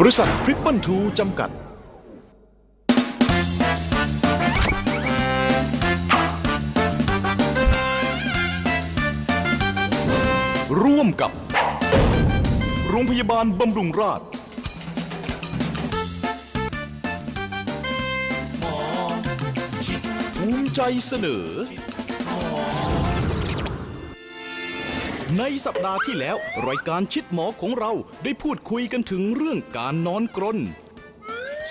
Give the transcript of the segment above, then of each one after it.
บริษัททริปเปิลทูจำกัด ร่วมกับ โรงพยาบาลบำรุงราษฎร์ภูมิใจเสนอ ในสัปดาห์ที่แล้ว รายการชิดหมอของเราได้พูดคุยกันถึงเรื่องการนอนกรน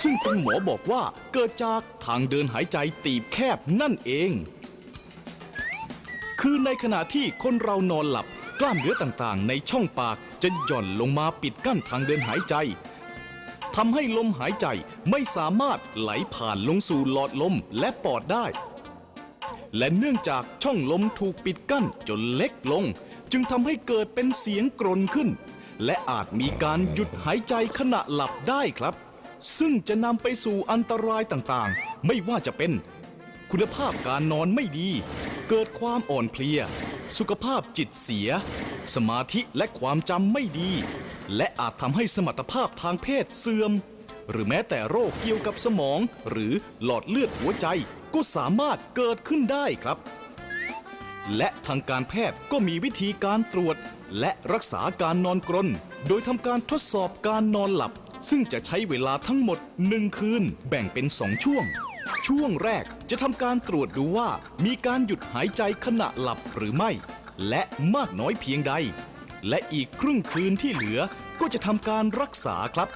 ซึ่งคุณหมอบอกว่าเกิดจากทางเดินหายใจตีบแคบนั่นเอง คือในขณะที่คนเรานอนหลับกล้ามเนื้อต่างๆ ในช่องปากจะหย่อนลงมาปิดกั้นทางเดินหายใจทำให้ลมหายใจไม่สามารถไหลผ่านลงสู่หลอดลมและปอดได้ และเนื่องจากช่องลมถูกปิดกั้นจนเล็กลง จึงทำให้เกิดเป็นเสียงกรนขึ้น และอาจมีการหยุดหายใจขณะหลับได้ครับ ซึ่งจะนำไปสู่อันตรายต่างๆ ไม่ว่าจะเป็น คุณภาพการนอนไม่ดี เกิดความอ่อนเพลีย สุขภาพจิตเสีย สมาธิและความจำไม่ดี และอาจทำให้สมรรถภาพทางเพศเสื่อม หรือแม้แต่โรคเกี่ยวกับสมอง หรือหลอดเลือดหัวใจก็สามารถเกิดขึ้นได้ครับ และทางการแพทย์ก็มีวิธีการตรวจ และรักษาการนอนกรน โดยทำการทดสอบการนอนหลับ ซึ่งจะใช้เวลาทั้งหมด 1 คืน แบ่งเป็น 2 ช่วง ช่วงแรกจะทำการตรวจดูว่า มีการหยุดหายใจขณะหลับหรือไม่ และมากน้อยเพียงใด และอีกครึ่งคืนที่เหลือก็จะทำการรักษาครับ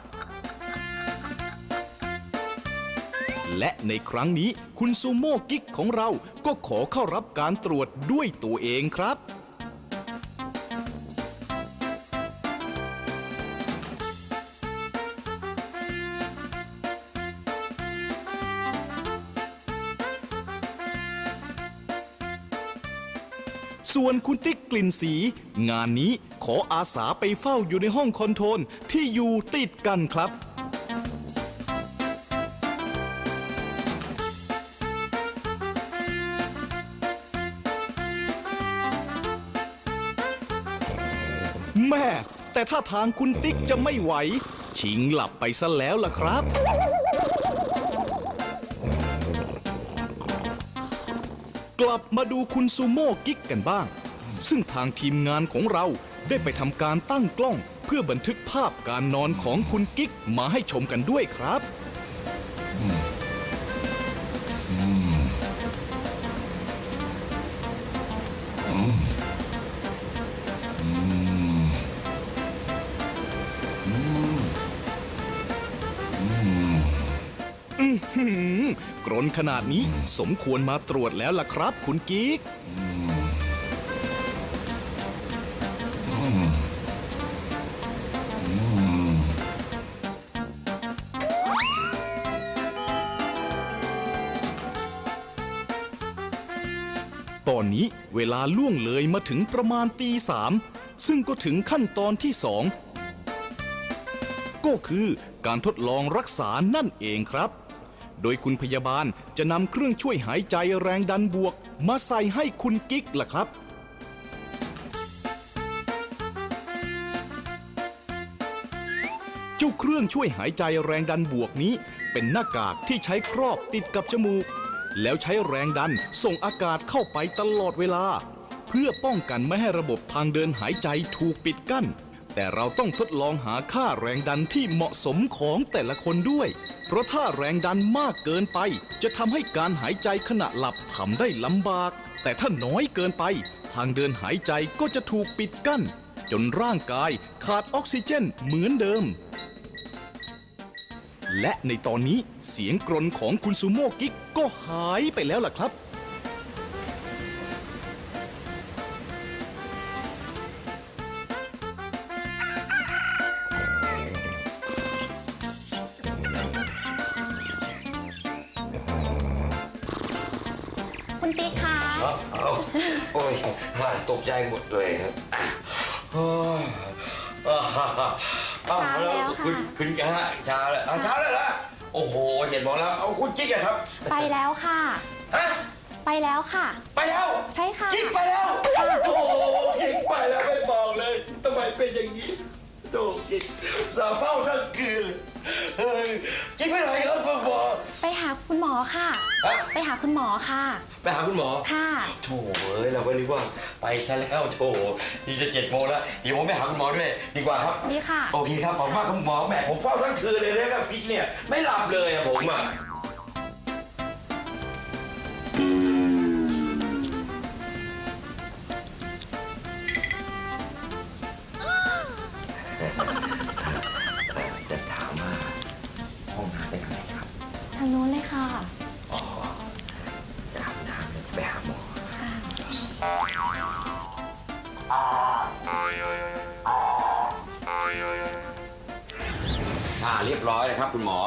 และในครั้งนี้คุณซูโม่กิ๊กของเราก็ขอเข้ารับการตรวจด้วยตัวเองครับ ส่วนคุณติ๊กกลิ่นสี งานนี้ขออาสาไปเฝ้าอยู่ในห้องคอนโทรลที่อยู่ติดกันครับ ต่ถ้าทางคุณติ๊กจะไม่ไหว ชิงหลับไปซะแล้วล่ะครับ กลับมาดูคุณซูโม่กิ๊กกันบ้าง ซึ่งทางทีมงานของเราได้ไปทำการตั้งกล้อง เพื่อบันทึกภาพการนอนของคุณกิ๊กมาให้ชมกันด้วยครับ นขนาดนี้สมควรมาตรวจแล้วล่ะครับ คุณกิ๊กตอนนี้เวลาล่วงเลยมาถึงประมาณตีสามซึ่งก็ถึงขั้นตอนที่สองก็คือการทดลองรักษานั่นเองครับ โดยคุณพยาบาลจะนำเครื่องช่วยหายใจแรงดันบวก มาใส่ให้คุณกิ๊กล่ะครับเจ้าเครื่องช่วยหายใจแรงดันบวกนี้ เป็นหน้ากากที่ใช้ครอบติดกับจมูก แล้วใช้แรงดันส่งอากาศเข้าไปตลอดเวลา เพื่อป้องกันไม่ให้ระบบทางเดินหายใจถูกปิดกั้น แต่เราต้องทดลองหาค่าแรงดันที่เหมาะสมของแต่ละคนด้วย เพราะถ้าแรงดันมากเกินไป จะทำให้การหายใจขณะหลับทำได้ลำบาก แต่ถ้าน้อยเกินไป ทางเดินหายใจก็จะถูกปิดกั้น จนร่างกายขาดออกซิเจนเหมือนเดิม และในตอนนี้เสียงกรนของคุณซูโม่กิ๊กก็หายไปแล้วล่ะครับ คุณติ๊กคะเอาโอ้ยมาตกใจหมดเลยครับอะโอ้ยอ่าอ่าเช้าแล้วค่ะคุณคุณฮะเช้าแล้วอะเช้าแล้วเหรอโอ้โหเห็นบอกแล้วเอาคุณกิ๊กอะครับไปแล้วค่ะ ฮะไปแล้วค่ะ ไปแล้ว ใช่ค่ะ กิ๊กไปแล้วค่ะโอ้กิ๊กไปแล้วไม่บอกเลยทำไมเป็นอย่างนี้โธ่กิ๊กสาวเฝ้าทั้งคืนเลย ยกิ๊กไปไหนครับคุณหมอไปหาคุณหมอค่ะไปหาคุณหมอค่ะ ไปหาคุณหมอ ค่ะ โถเอ้ยเราก็นึกว่าไปซะแล้วโถนี่จะเจ็ดโมงแล้วเดี๋ยวผมไปหาคุณหมอด้วย ดีกว่าครับดีค่ะ โอเคครับขอบคุณมากคุณหมอแหมผมเฝ้าทั้งคืนเลยนะครับกิ๊กเนี่ยไม่หลับเลยอะผมอะ เรียบร้อยเลยครับคุณหมอ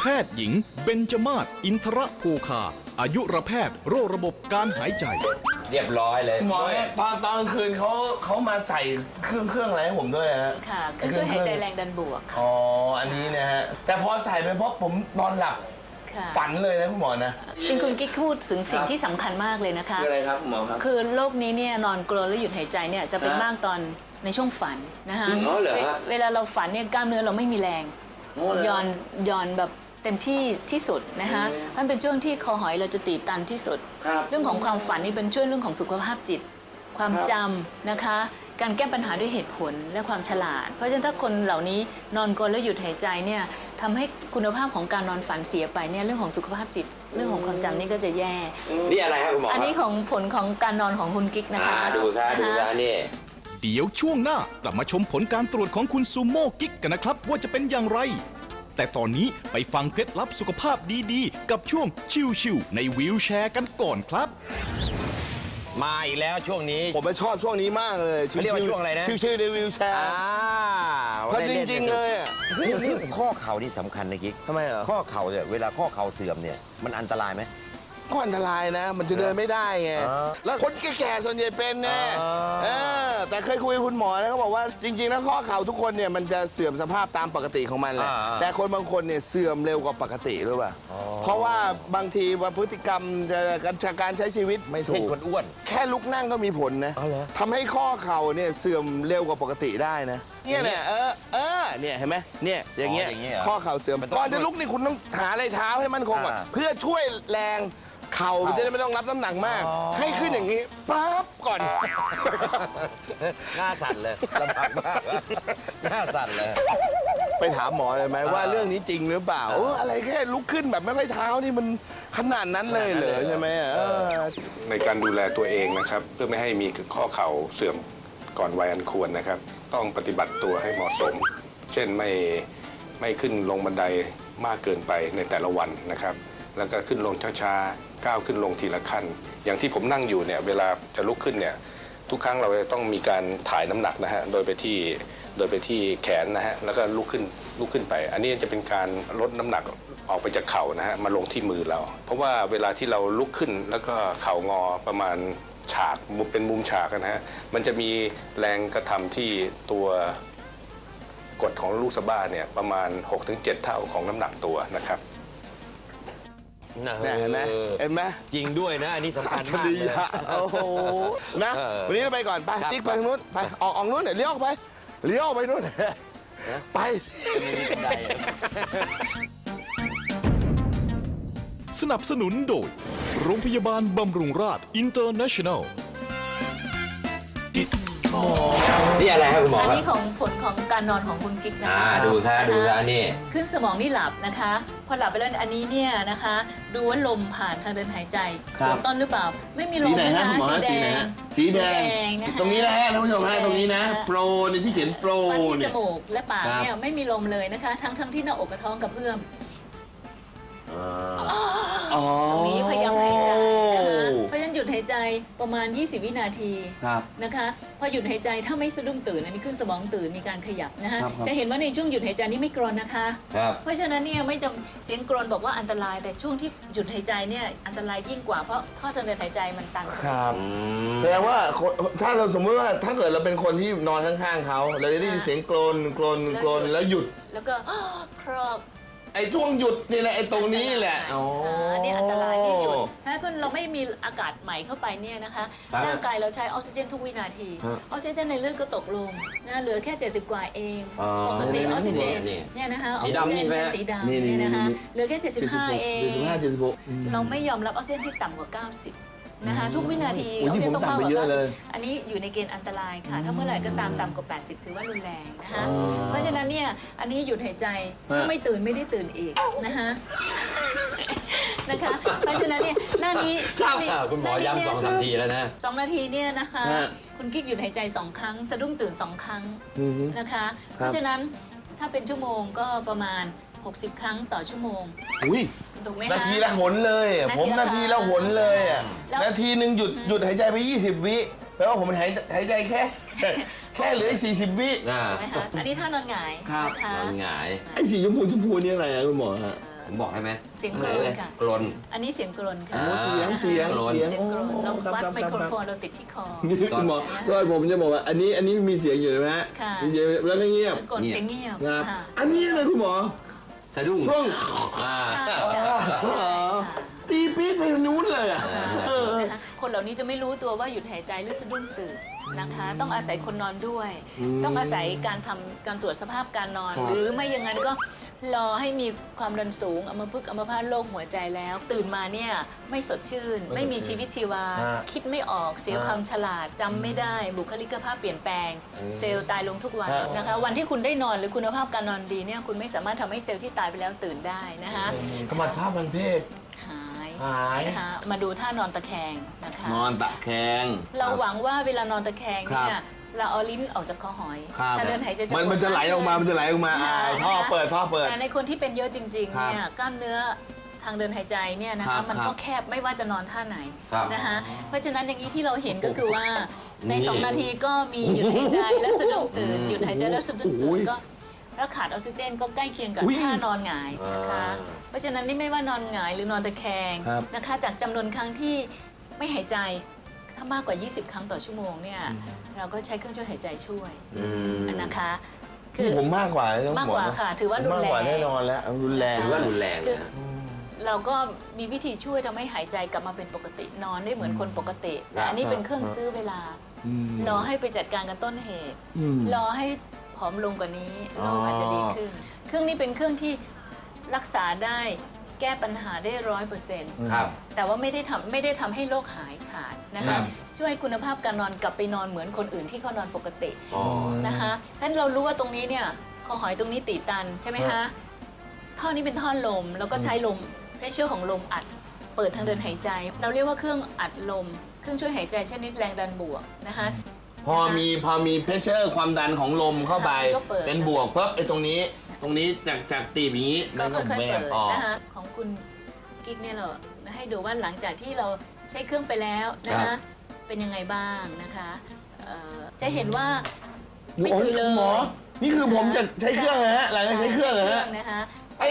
แพทย์หญิงเบญจมาศอินทรภูคา อายุรแพทย์โรคระบบการหายใจ เรียบร้อยเลยหมอเนี่ยตอนตอนกลางคืนเขาเขามาใส่เครื่องเครื่องอะไรให้ผมด้วยฮะค่ะเครื่องช่วยหายใจแรงดันบวกอ๋ออันนี้นะฮะแต่พอใส่ไปเพราะผมนอนหลับค่ะฝันเลยนะคุณหมอนะ จริงคุณกิ๊กพูดถึงสิ่คงรับที่สำคัญมากเลยนะคะ คืออะไรครับคุณหมอครับ คือโรคนี้เนี่ยนอนกรนแล้วหยุดหายใจเนี่ยจะเป็นฮะ มากตอน ในช่วงฝันนะคะอ๋อเหรอฮะ เวลาเราฝันเนี่ยกล้ามเนื้อเราไม่มีแรงอ๋อเหรอย่อนย่อนแบบเต็มที่ที่สุดนะคะมันเป็นช่วงที่คอหอยเราจะตีบตันที่สุด ครับเรื่องของความฝันนี่เป็นช่วยเรื่องของสุขภาพจิต ความครับจำนะคะ การแก้ปัญหาด้วยเหตุผลและความฉลาด เพราะฉะนั้นถ้าคนเหล่านี้นอนกรนแล้วหยุดหายใจเนี่ยทำให้คุณภาพของการนอนฝันเสียไปเนี่ยเรื่องของสุขภาพจิต เรื่องของความจำนี่ก็จะแย่ นี่อะไรครับคุณหมออันคนี้รับของผลของการนอนของคุณกิ๊กนะคะอ่าดูครับดูนะครัคะบนี่ เดี๋ยวช่วงหน้ากลับมาชมผลการตรวจของคุณซูโม่กิ๊กกันนะครับ ว่าจะเป็นอย่างไร แต่ตอนนี้ไปฟังเคล็ดลับสุขภาพดีๆ กับช่วงชิวๆในวีลแชร์กันก่อนครับ มาอีกแล้วช่วงนี้ ผมไปชอบช่วงนี้มากเลยเขาเรียกว่าช่วงอะไรนะชื่อๆในวิวแชร์อ่าเพราะจริงๆเลยอะนี่นี่ข้อเข่านี่สำคัญนะกิ๊กทำไมเหรอข้อเข่าเนี่ยเวลาข้อเข่าเสื่อมเนี่ยมันอันตรายไหม ก็อันตรายนะ มันจะเดินไม่ได้ไงอ่าแล้วคนแก่ๆส่วนใหญ่เป็นแน่อ่าเออแต่เคยคุยกับคุณหมอนะเขาบอกว่าจริงๆแล้วข้อเข่าทุกคนเนี่ยมันจะเสื่อมสภาพตามปกติของมันแหละอ่าแต่คนบางคนเนี่ยเสื่อมเร็วกว่าปกติรู้ป่ะเพราะว่าบางทีว่าพฤติกรรมการการใช้ชีวิตไม่ถูเช่นกคนอ้วน แค่ลุกนั่งก็มีผลนะอ๋อเหรอทำให้ข้อเข่าเนี่ยเสื่อมเร็วกว่าปกติได้นะเนี่ยเนี่ยเออเออเนี่ยเห็นไหมเนี่ยอย่างเงี้ยอ๋ออย่างเงี้ยเหรอข้อเข่าเสื่อมมันต้องก่อนจะลุกนี่คุณต้องหาอะไรเท้าให้มันคงก่อนอ่าเพื่อช่วยแรงเข่ามันจะได้ไม่ต้องรับน้ำหนักมากให้ขึ้นอย่างนี้ปั๊บก่อน หน้าสั่นเลยลำบากมากหน้าสั่นเลย ไปถามหมอเลยไหมว่าเรื่องนี้จริงหรือเปล่าเอออะไรแค่ลุกขึ้นแบบไม่ค่อยเท้านี่มันขนาดนั้นเลยเหรอใช่ไหมเออ ในการดูแลตัวเองนะครับ เพื่อไม่ให้มีข้อเข่าเสื่อมก่อนวัยอันควรนะครับ ต้องปฏิบัติตัวให้เหมาะสม เช่นไม่ไม่ขึ้นลงบันไดมากเกินไปในแต่ละวันนะครับ แล้วก็ขึ้นลงช้าๆก้าวขึ้นลงทีละขั้น อย่างที่ผมนั่งอยู่เนี่ยเวลาจะลุกขึ้นเนี่ยทุกครั้งเราจะต้องมีการถ่ายน้ำหนักนะฮะโดยไปที่โดยไปที่แขนนะฮะแล้วก็ลุกขึ้นลุกขึ้นไป อันนี้จะเป็นการลดน้ำหนักออกไปจากเข่านะฮะมาลงที่มือเรา เพราะว่าเวลาที่เราลุกขึ้นแล้วก็เข่างอประมาณ ฉากมุมเป็นมุมฉากนะฮะมันจะมีแรงกระทำที่ตัวกดของลูกสะบ้าเนี่ยประมาณ 6-7 เท่าของน้ำหนักตัวนะครับเนี่ยเห็นไหมเห็นไหมจริงด้วยนะ อันนี้สำคัญชมากลีเลยยะโอ้โหนะเออวันนี้เราไปก่อนไปครับติ๊กไปทางนู้นไปออกออกนู้นเนี่ยเลี้ยวออกไปเลี้ยวออกไปนู้นไปไม่มีบันได สนับสนุนโดย โรงพยาบาลบำรุงราษอินเตอร์เนชั่นแนล นี่อะไรครับคุณหมออันครับนี้ของผลของการนอนของคุณกิ๊กนะคะอ่าดูครับดูครับนี่ขึ้นสมองนี่หลับนะคะ พอหลับไปแล้วอันนี้เนี่ยนะคะ ดูว่าลมผ่านทางเดินหายใจครับ สูงต้นหรือเปล่า ไม่มีลสีมไหนนะฮะคะคุณหมอฮะสีไหนฮะสีแดงนะคะตรงนี้นะฮะท่านผู้ชมฮะตรงนี้นะโฟลในที่เขียนโฟลมาที่จเนี่ยมูกและปากครับเนี่ยไม่มีลมเลยนะคะ ทั้งทั้งที่หน้าอกกระท้องกระเพื่อม อ๋อตรงนี้พยายามหายใจนะคะเพราะฉะนั้นหยุดหายใจประมาณ 20 วินาทีครับ นะคะพอหยุดหายใจถ้าไม่สะดุ้งตื่นอันนี้ขึ้นสมองตื่นมีการขยับนะคะครับครับ จะเห็นว่าในช่วงหยุดหายใจนี่ไม่กรนนะคะ ครับเพราะฉะนั้นเนี่ยไม่จำเสียงกรนบอกว่าอันตราย แต่ช่วงที่หยุดหายใจเนี่ยอันตรายยิ่งกว่าเพราะท่อทางเดินหายใจมันตันสคนิทรับแสดงว่าคนถ้าเราสมมติว่าถ้าเกิดเราเป็นคนที่นอนข้างๆเขาเราจะได้ยินเสียงกรนกรนกรนแล้วหยุด แล้วก็ ครอบ ไอ้ช่วงหยุดนี่แหละไอ้ตรงนี้แหละอ๋ออันนี้อันตรายที่หยุดถ้าเกิดเราไม่มีอากาศใหม่เข้าไปเนี่ยนะคะครับร่างกายเราใช้ออกซิเจนทุกวินาทีฮะออกซิเจนในเลือดก็ตกลงนะเหลือแค่ 70 กว่าเองอ๋อปกติออกซิเจนนี่เนี่ยนะคะอสีอกซิดำเจนี่นไหมเป็นฮะสีดำนี่นี่เนี่ยนะคะนี่เหลือแค่ 75 เอง75 75เราไม่ยอมรับออกซิเจนที่ต่ำกว่า 90 นะคะทุกวินาทีโอ้ยนี่กซิจนผมต่ำไปเยอะเลย อันนี้อยู่ในเกณฑ์อันตรายค่ะ ถ้าเมื่อไหร่ก็ตามต่ำกว่า 80 ถือว่ารุนแรงนะคะเพราะฉะนั้นเนี่ยอันนี้หยุดหายใจถ้าไม่ตื่นไม่ได้ตื่นอีกนะคะนะคะเพราะฉะนั้นเนี่ยหน้านี้ครับนี่คุณหมอน้านี้ย้ำเนี่สองสามทีแล้วนะสองนาทีเนี่ยนะคะฮะคุณกิ๊กหยุดหายใจสองครั้ง สะดุ้งตื่นสองครั้งอือฮึนะคะ เพราะฉะนั้นถ้าเป็นชั่วโมงก็ประมาณ 60 ครั้งต่อชั่วโมงอุ้ยถูกไหมนาคะทีละหนเลยอะนาทีละผมนาทีละหนเลยอะแล้ว นาทีหนึ่งหยุดหยุดหายใจไป 20 วิแปลว่าผมหายหายใจแค่ แค่เหลืออีก40 วิอ่าถูกไหมคะอันนี้ท่านอนหงายครับ นะคะนอนหงายไอ้สีชมพูชมพูนี่อะไรอะคุณหมอฮะ ผมบอกให้ไหมเสียงกรนค่ะ กลน อันนี้เสียงกรนค่ะโอ้เสียงเสียงโอ้เสียง เสียงกรนเราครับวัดครับไมครับโครโฟนเราติดที่คอ นี่คุณหมอก็ผมจะบอกว่า อันนี้อันนี้มีเสียงอยู่นะฮะค่ะ มีเสียงแล้วก็เงียบกรนเสียงเงียบนะครับ ค่ะ อันนี้เลยคุณหมอ สะดุ้งช่วงอ่า ใช่ใช่อ๋อตีปี๊ดไปนู้นเลยอะเออ นะคะคนเหล่านี้จะไม่รู้ตัวว่าหยุดหายใจหรือสะดุ้งตื่นนะคะ ต้องอาศัยคนนอนด้วย ต้องอาศัยการทำการตรวจสภาพการนอน ครับ หรือไม่อย่างนั้นก็ รอให้มีความดันสูงอัมพฤกษ์อัมพาตโรคหัวใจแล้ว ตื่นมาเนี่ยไม่สดชื่น ไม่มีชีวิตชีวา ฮะคิดไม่ออกเสียฮะความฉลาดจำไม่ได้ บุคลิกภาพเปลี่ยนแปลง เซลล์ตายลงทุกวันฮะ นะคะ วันที่คุณได้นอนหรือคุณภาพการนอนดีเนี่ยคุณไม่สามารถทำให้เซลล์ที่ตายไปแล้วตื่นได้นะคะสมรรถภาพทางเพศ หายหาย นะคะมาดูท่านอนตะแคงนะคะ นอนตะแคง เราหวังว่าเวลานอนตะแคงเนี่ครัยบ เราเอาลิ้นออกจากคอหอยครับถ้าเดินหายใจจะมันมันจะไหลออกมา มันจะไหลออกมาอ่าค่ะท่อเปิดท่อเปิด แต่ในคนที่เป็นเยอะจริงๆครับเนี่ยกล้ามเนื้อทางเดินหายใจเนี่ยนะครัคะบมันครับก็แคบไม่ว่าจะนอนท่าไหนครับนะคะเพราะฉะนั้นอย่างนี้ที่เราเห็นก็คือว่าในนี่2นาทีก็มีหยุดหายใจและสะดุ้งตื่นหยุดหายใจและสะดุ้งโอ้ตื่ยนก็แล้วขาดออกซิเจนก็ใกล้เคียงกับอุ้ยท่านอนหงายนะคะ อ่า เพราะฉะนั้นนี่ไม่ว่านอนหงายหรือนอนตะแคงครับ นะคะ จากจำนวนครั้งที่ไม่หายใจ ถ้ามากกว่า 20 ครั้งต่อชั่วโมงเนี่ยเราก็ใช้เครื่องช่วยหายใจช่วยอืมนะคะนี่ผมมากกว่านะมากกว่าค่ะ ถือว่ารุนมากแรกว่างแน่นอนแล้วรุนแรงถือว่ารุนแรงคือนะเราก็มีวิธีช่วยทำให้หายใจกลับมาเป็นปกตินอนได้เหมือนคนปกติแต่อันนี้เป็นเครื่องซื้อเวลาอืมรอให้ไปจัดการกันต้นเหตุอืมรอให้ผอมลงกว่านี้อ๋โรอคอาจจะดีขึ้น เครื่องนี้เป็นเครื่องที่รักษาได้ แก้ปัญหาได้ร้อยเปอร์เซ็นต์ครับ แต่ว่าไม่ได้ทำไม่ได้ทำให้โรคหายขาดนะครัคะบ ช่วยคุณภาพการนอนกลับไปนอนเหมือนคนอื่นที่เขานอนปกติอ๋อ นะคะฉะนั้นเรารู้ว่าตรงนี้เนี่ยคอหอยตรงนี้ตีบตันใช่ไหมคะท่อนี้เป็นท่อลมแล้วก็ใช้ลมได้ช่วยของลมอัด เปิดทางเดินหายใจ เราเรียกว่าเครื่องอัดลม เครื่องช่วยหายใจชนิดแรงดันบวกนะคะ พอมีพอมีเพชเชอร์ความดันของลมเข้าไปก็เปิด เป็นบวกปุ๊บไอ้ตรงนี้ ตรงนี้จากจากตีบอย่างนี้ก็มันค่อยๆแบเปิบดออกนะคะของ คุณกิ๊กเนี่ยเราให้ดูว่าหลังจากที่เราใช้เครื่องไปแล้วนะครัคะ บ เป็นยังไงบ้างนะคะเอ่อจะเห็นว่าโอ้ไม่โหตื่นเลย หมอ นี่คือผมจะใช้เครื่องนะฮะหลังจากใช้เครื่องนะฮะนะคะ ไอ้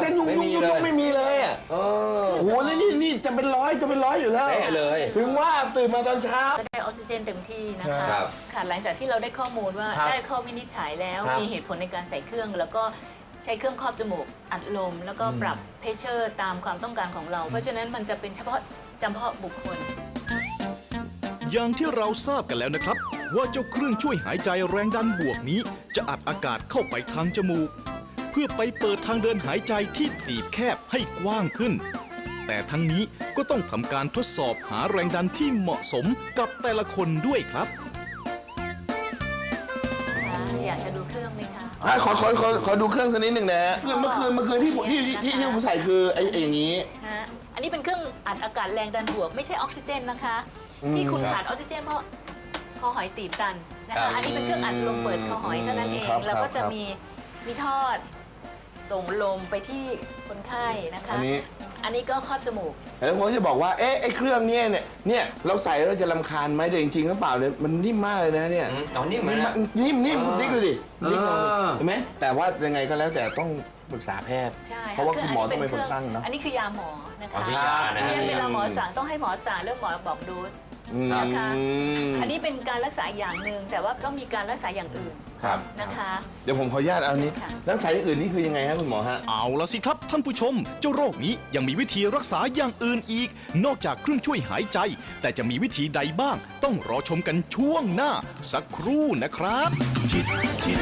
เส้นยุ่งยุ่งยุ่งยุ่งไม่มีเลยอะเออ โอ้โหแล้วนี่นี่จะเป็นร้อยจะเป็นร้อยอยู่แล้วเป๊ะเลย ถึงว่าตื่นมาตอนเช้า ก็ได้ออกซิเจนเต็มที่นะคะครับค่ะหลังจากที่เราได้ข้อมูลว่าครับได้ข้อวินิจฉัยแล้ว ครับมีเหตุผลในการใส่เครื่อง แล้วก็ ใช้เครื่องครอบจมูกอัดลม แล้วก็ปรับเพชเชอร์ตามความต้องการของเรา เพราะฉะนั้นมันจะเป็นเฉพาะจำเพาะบุคคล อย่างที่เราทราบกันแล้วนะครับ ว่าเจ้าเครื่องช่วยหายใจแรงดันบวกนี้ จะอัดอากาศเข้าไปทางจมูก เพื่อไปเปิดทางเดินหายใจที่ตีบแคบให้กว้างขึ้น แต่ทั้งนี้ก็ต้องทำการทดสอบหาแรงดันที่เหมาะสมกับแต่ละคนด้วยครับ อยากจะดูเครื่องไหมคะ อะขอขอขอขอดูเครื่องสักนิดหนึ่งนะฮะเมื่อคืนเมื่อคืนที่ผมที่ที่ที่ที่ผมใส่คือไอ้ไอ้อย่างนี้นะฮะอันนี้เป็นเครื่องอัดอากาศแรงดันบวก ไม่ใช่ออกซิเจนนะคะ ที่คุณขาดออกซิเจนเพราะคอหอยตีบตันนะครัคะบอันนี้เป็นเครื่องอัดลมเปิดคอหอยเท่านั้นเองครับแล้วก็ครับจะครับ มีมีทอดส่งลมไปที่คนไข้นะคะ อันนี้ อันนี้ก็ครอบจมูก แล้วผมจะบอกว่า เอ๊ะไอ้เครื่องเนี้ยเนี่ยเนี่ยเราใส่แล้วจะรำคาญไหมแต่จริงๆหรือเปล่าเนี่ยมันนิ่มมากเลยนะเนี่ยอืมเอานิ่มไหมนะ นิ่มนิ่มอ่านิ่มดูดินิ่มลงอ่าเห็นไหมแต่ว่ายังไงก็แล้วแต่ต้องปรึกษาแพทย์ ใช่เพราะว่าคืคุณหมอต้องเป็นคนตั้งเนาะ อันนี้คือยาหมอนะคะอ๋อนี่ยานะฮะเวลาหมอสั่งต้องให้หมอสั่งเรื่องหมอบอกโดูส นะคะอืมอันนี้เป็นการรักษาอย่างหนึ่งแต่ว่าก็มีการรักษาอย่างอื่นครับ นะคะ เดี๋ยวผมขออนุญาตเอานี้ค่ะ รักษาอย่างอื่นนี่คือยังไงฮะคุณหมอฮะ เอาละสิครับท่านผู้ชม เจ้าโรคนี้ยังมีวิธีรักษาอย่างอื่นอีก นอกจากเครื่องช่วยหายใจ แต่จะมีวิธีใดบ้าง ต้องรอชมกันช่วงหน้า สักครู่นะครับชิดชิด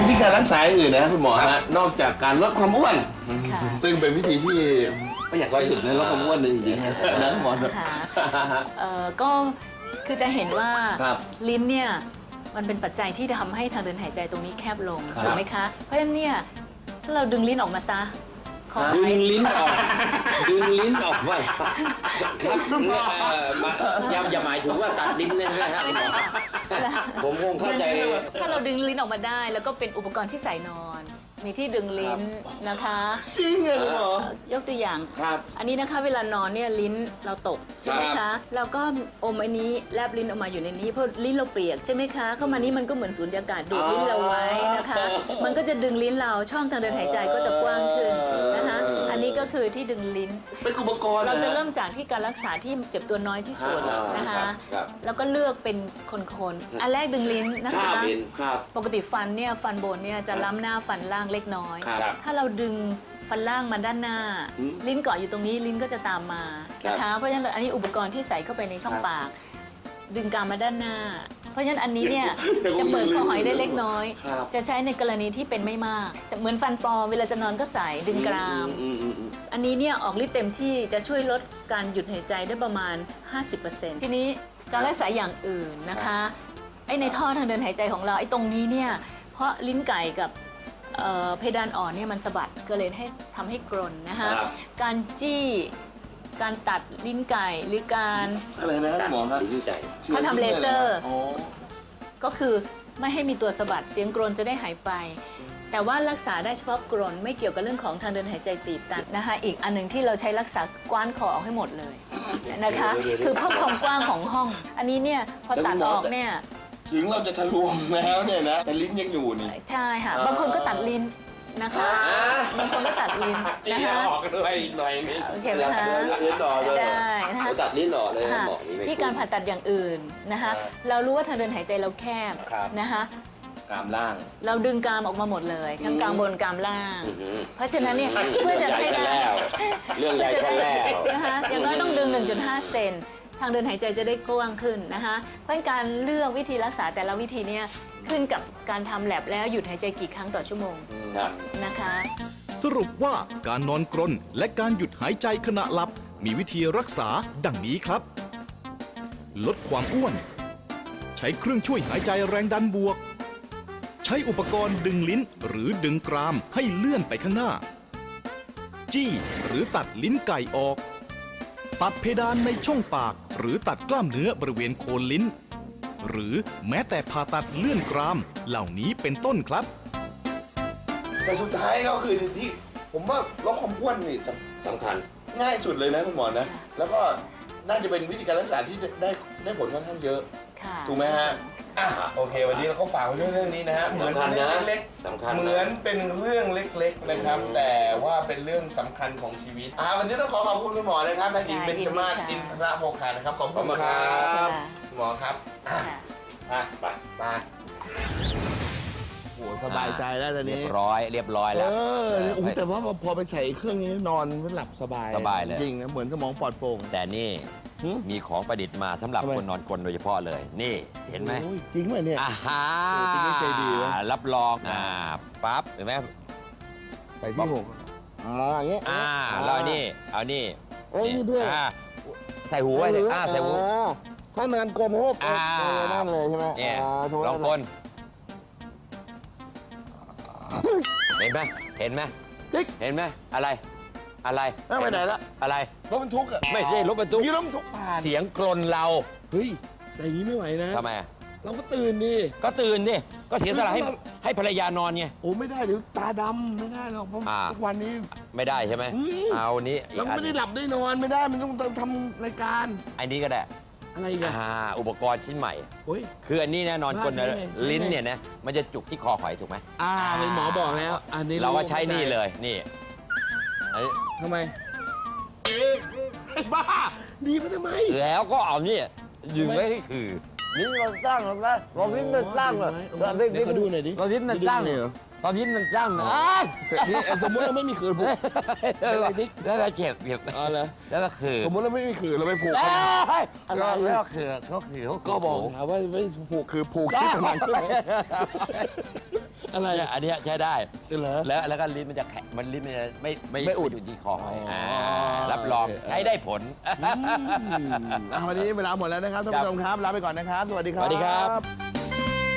วิธีการรักษาอย่างอื่นนะคุณหมอฮะนอกจากการลดความอ้วน ค่ะซึ่งเป็นวิธีที่ ประหยัดที่สุดในลดความอ้วนเลยจริงๆนะนะคุณหมอนะค่ะเอ่อก็คือจะเห็นว่าครับลิ้นเนี่ยมันเป็นปัจจัยที่ทำให้ทางเดินหายใจตรงนี้แคบลงครับ ถูกไหมคะ เพราะฉะนั้นเนี่ยถ้าเราดึงลิ้นออกมาซะขอดึงให้ลิ้นออก ดึงลิ้นออกไปครับเอ่อมาอย่าอย่าหมายถึงว่าตัดลิ้นเลยนะฮะคุณหมอผมคงเข้าใจ ถ้าเราดึงลิ้นออกมาได้ แล้วก็เป็นอุปกรณ์ที่ใส่นอน มีที่ดึงลิ้นนะคะจริงเหรอคุณหมอเอ่อยกตัวอย่าง ครับ อันนี้นะคะเวลานอนเนี่ยลิ้นเราตกใช่ไหมครัคะบเราก็อมอันนี้แลบลิ้นออกมาอยู่ในนี้เพราะลิ้นเราเปียกใช่ไหมคะเข้ามานี่มันก็เหมือนสูญญากาศดูดลิ้นเราไว้นะคะ มันก็จะดึงลิ้นเราช่องทางเดินหายใจก็จะกว้างขึ้น นะคะอันนี้ก็คือที่ดึงลิ้น เป็นอุปกรณ์เราจะนฮเริ่มจากที่การรักษาที่เจ็บตัวน้อยที่สุดครับนะคะครับแล้วก็เลือกเป็นคนๆอันแรกดึงลิ้นนะครัคะบลิ้นครับปกติฟันเนี่ยฟันบนเนี่ยจะล้ำหน้าฟันล่างเล็กน้อยครับถ้าเราดึงฟันล่างมาด้านหน้าอืมลิ้นเกาะอยู่ตรงนี้ลิ้นก็จะตามมานะคะเพราะฉะนั้นอันนี้อุปกรณ์ที่ใส่เข้าไปในช่องครับปาก ดึงกรามมาด้านหน้า เพราะฉะนั้นอันนี้เนี่ยเดี๋ยวผมจะเปิดคอหอยได้ลืมเล็กน้อยครับจะใช้ในกรณีที่เป็นไม่มากจะเหมือนฟันปลอมเวลาจะนอนก็ใส่ดึงกรามอืมอืมอืมอันนี้เนี่ยออกฤทธิ์เต็มที่จะช่วยลดการหยุดหายใจได้ประมาณ 50%ทีนี้การรักษาอย่างอื่นนะคะไอ้ในท่อทางเดินหายใจของเราไอ้ตรงนี้เนี่ยเพราะลิ้นไก่กับเอ่อเพดานอ่อนเนี่ยมันสะบัดก็เลยให้ทำให้กรนนะคะครับการจี้ การตัดลิ้นไก่หรือการอะไรนะคุณหมอฮะลิ้นไก่เขาทำเลเซอร์อ๋อก็คือไม่ให้มีตัวสะบัดเสียงกรนจะได้หายไป แต่ว่ารักษาได้เฉพาะกรนไม่เกี่ยวกับเรื่องของทางเดินหายใจตีบตันนะคะ อีกอันหนึ่งที่เราใช้รักษากว้านคอออกให้หมดเลยนะคะ คือเพิ่มความกว้างของห้อง อันนี้เนี่ยพอตัดออกเนี่ยถึงเราจะทะลวงแล้วเนี่ยนะแต่ลิ้นยังอยู่นี่ใช่ค่ะบางคนก็ตัดลิ้น นะคะบางคนก็ตัดลิ้นตีนะคะ ออกด้วยอีกหน่อยนึงโอเคไหมคะเลิ้นต่อเลยได้นะคะเขาตัดลิ้นออกเลยค่ะหมอนี่ไม่ ที่การผ่าตัดอย่างอื่นนะคะเรารู้ว่าทางเดินหายใจเราแคบครับ นะคะ กรามล่าง เราดึงกรามออกมาหมดเลยทั้งกรามบนกรามล่าง อื้อหือเพราะฉะนั้นเนี่ยเพื่อจะให้ใหญ่ได้แล้วเรื่องใหญ่แค่แล้ว นะคะอย่างน้อยต้องดึง 1.5 เซน ทางเดินหายใจจะได้กว้างขึ้นนะคะ เพราะฉะนั้นการเลือกวิธีรักษาแต่ละวิธีเนี่ย ขึ้นกับการทำแลบแล้วหยุดหายใจกี่ครั้งต่อชั่วโมงครับ นะคะ สรุปว่าการนอนกรนและการหยุดหายใจขณะหลับ มีวิธีรักษาดังนี้ครับ ลดความอ้วน ใช้เครื่องช่วยหายใจแรงดันบวก ใช้อุปกรณ์ดึงลิ้นหรือดึงกรามให้เลื่อนไปข้างหน้า จี้หรือตัดลิ้นไก่ออก ตัดเพดานในช่องปาก หรือตัดกล้ามเนื้อบริเวณโคนลิ้น หรือแม้แต่ผ่าตัดเลื่อนกราม เหล่านี้เป็นต้นครับ แต่สุดท้ายก็คือที่ ผมว่าลดความอ้วนนี่สสำคัญำง่ายสุดเลยนะคุณหมอนะ แล้วก็น่าจะเป็นวิธีการรักษาที่ได้ได้ผลค่อนข้างเยอะ ค่ะถูกไหมฮะ อะโอเค วันนี้เราก็ฝากไว้ด้วยเรื่องนี้นะฮะเหมือนสำคัญนะเล็กสำคัญนะ เหมือนเป็นเรื่องเล็กๆนะครับ แต่ว่าเป็นเรื่องสำคัญของชีวิตอ่าวันนี้ต้องขอขอบคุณคุณหมอนะครับแพทย์หญิงค่ะเบญจมาศยิอินนดีทค่ะรโภคานะครับขอบคุณคขรัอบค่ะคุณหมอครับอะค่ะ อะไปไปโอ้สบายใจแล้วตอนเรียนี้บร้อยเรียบร้อยเอแล้ว อโอ้โหแต่ว่าพอไปใส่เครื่องนี้นอนหลับสบายสบายเลย จริงนะเหมือนสมองปลอดโปร่งแต่นี่ หึมีของประดิษฐ์มาสำหรับทำไม คนนอนกลนโดยเฉพาะเลย นี่เห็นไหมโอ้ยจริงไหมเนี่ย อ่าฮะโอ้เป็นเรื่องใจดีเว้ยรับรองอ่าปั๊บเห็นไหมใส่ที่หกอ่าอย่างเงี้ยอ่าแล้วเอานี่เอานี่เอ้ยนี่เพื่อนาใส่หูไว้เลยอ่าใส่หูถ้ามันกลมโฮบอ่า เออนั่นเลยใช่ไหมเนี่ยาถูลองกลนเห็นไหมเห็นไหมติ๊ก เห็นไหมอะไร อะไร เอ้าไปไหนละ อะไร รถบรรทุกอะไม่ใช่รถบรรทุกยี่รถบรรทุกผ่านเสียงกรนเราเฮ้ยแต่อย่างนี้ไม่ไหวนะทำไมอะเราก็ตื่นดิก็ตื่นดิก็เสียสละให้คือเราให้ภรรยานอนไง โอ้ไม่ได้เดี๋ยวตาดำไม่ได้หรอกเพราะอ่า ทุกวันนี้ ไม่ได้ใช่ไหมอืมเอานี้อีเรากอันไม่ได้หลับได้นอนไม่ได้มันต้องต้องทำรายการอันนี้ก็ได้อะไรอีกันอ่าอุปกรณ์ชิ้นใหม่ โอ้ย คืออันนี้แน่นอนว่าคนใช่ไงใช่ไง ลิ้นเนี่ยนะมันจะจุกที่คอหอยถูกไหม อ่าเป็นหมอบอกแล้ว อันนี้เราก็ใช้นี่เลยนี่เอ้ยทำไม ไอ้บ้าดีมาทำไม แล้วก็เอานี่ยืนไว้ให้คือลิ้นมันตั้งแล้วนะตอนลิ้นมันตั้งเลยตอนลิ้นเดี๋ยวขอดูหน่อยดิตอนลิ้นมันตั้งดูดิเหรอ ตอนลิ้นมันตั้งนะอ้าวนี่สมมติเราไม่มีขืนผูกแล้วก็แล้วก็เจ็บเจ็บอ๋อเหรอแล้วก็คือสมมติเราไม่มีขืนเราไปผูกเอ้กันยอะไรแล้วก็คือก็คือเขาก็บอกนะว่าไม่ผูกคือผูกที่ผนังใช่ไหมอะไรอันเนี้ยใช้ได้ เหรอ แล้วแล้วก็ลิ้นมันจะแข็งมันลิ้นมันจะไม่ไม่ไม่อุดอยู่ที่คอไว้อ๋ออ่ารับรองโอเค ใช้ได้ผล อืมอะวันนี้เวลาหมดแล้วนะครับท่านผู้ชมครับลาไปก่อนนะครับ สวัสดีครับ สวัสดีครับ